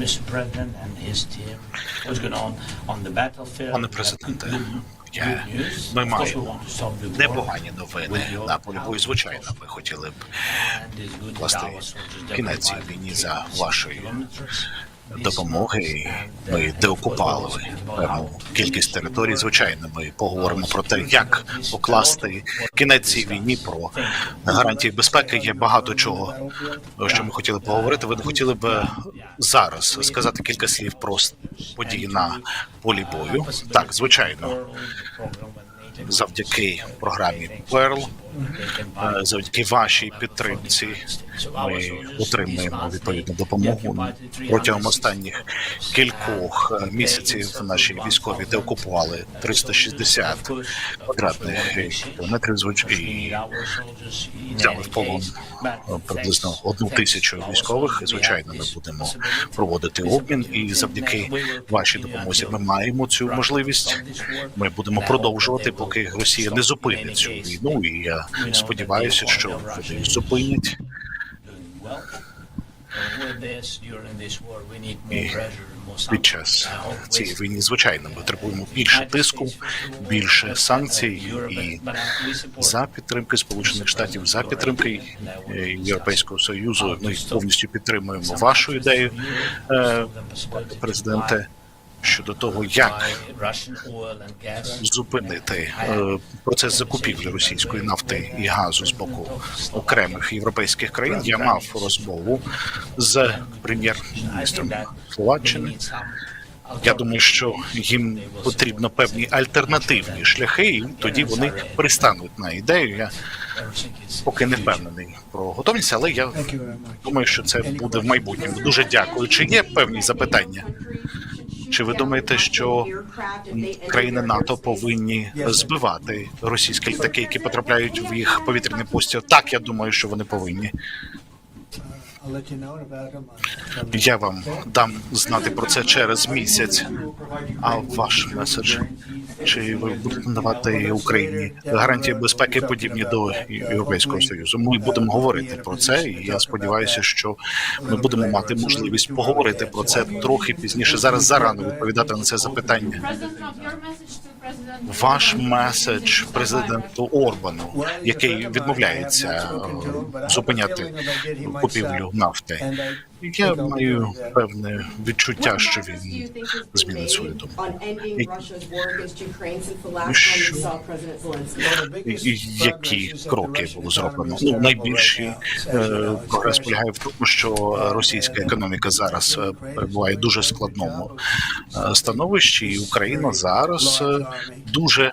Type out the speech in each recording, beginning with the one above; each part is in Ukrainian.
Mr. President and his team, what's going on on the battlefield. Пане президенте, я- ми маємо непогані новини на полі бою. Звичайно, ми хотіли б власне soldiers кінець цій війні за вашою допомоги. Ми about певну кількість територій. Звичайно, ми поговоримо про те, як покласти кінець цій війні, про гарантії безпеки. Є багато чого, що ми хотіли поговорити. Ви не хотіли б зараз сказати кілька слів про події на полі бою? Так, звичайно, завдяки програмі Перл, завдяки вашій підтримці. Ми отримуємо відповідну допомогу протягом останніх кількох е, місяців. Наші військові деокупували 360 квадратних кілометрів і взяли в полон е, приблизно одну тисячу військових. Звичайно, ми будемо проводити обмін, і завдяки вашій допомозі ми маємо цю можливість. Ми будемо продовжувати, поки Росія не зупинить цю війну. І я сподіваюся, що вони зупинять. І під час цієї війни, звичайно, ми потребуємо більше тиску, більше санкцій і за підтримки Сполучених Штатів, за підтримки е, Європейського союзу. Ми повністю підтримуємо вашу ідею, е, президенте, щодо того, як зупинити е, процес закупівлі російської нафти і газу з боку окремих європейських країн. Я мав розмову з прем'єр-міністром Словаччини. Я думаю, що їм потрібно певні альтернативні шляхи, і тоді вони пристануть на ідею. Я поки не впевнений про готовність, але я думаю, що це буде в майбутньому. Дуже дякую. Чи є певні запитання? Чи ви думаєте, що країни НАТО повинні збивати російські літаки, які потрапляють в їх повітряний простір? Так, я думаю, що вони повинні. Я вам дам знати про це через місяць. А ваш меседж? Чи ви будете надавати Україні гарантії безпеки, подібні до Європейського союзу? Ми будемо говорити про це, і я сподіваюся, що ми будемо мати можливість поговорити про це трохи пізніше. Зараз зарано відповідати на це запитання. Ваш меседж президенту Орбану, який відмовляється е, зупиняти купівлю нафти. Я маю певне відчуття, що він змінить свою думку. І- і Які кроки було зроблено? Ну найбільший е, прогрес полягає в тому, що російська економіка зараз е, перебуває в дуже складному е, становищі, і Україна зараз е, дуже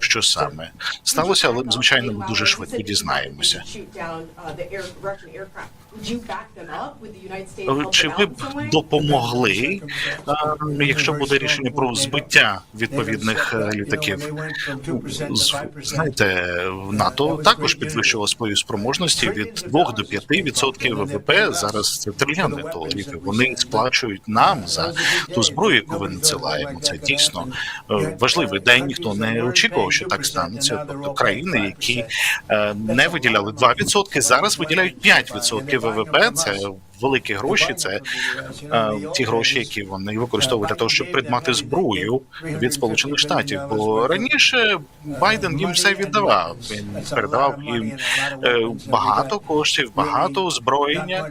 що саме сталося, але звичайно ми дуже швидко дізнаємося. Чи ви б допомогли, е, якщо буде рішення про збиття відповідних е, літаків? З- Знаєте, НАТО також підвищило свої спроможності від 2 до 5 відсотків ВВП. Зараз це трильйони доларів. Вони сплачують нам за ту зброю, яку ви надсилаємо. Це дійсно е, важливий день. Ніхто не очікував, що так станеться. Тобто країни, які не виділяли 2%, зараз виділяють 5% ВВП. Це великі гроші. Це е, ті гроші, які вони використовують для того, щоб придбати зброю від Сполучених Штатів. Бо раніше Байден їм все віддавав. Він передавав їм е, багато коштів, багато озброєння.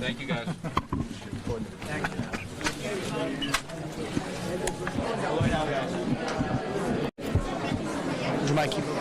Thank you guys. Would you mind keeping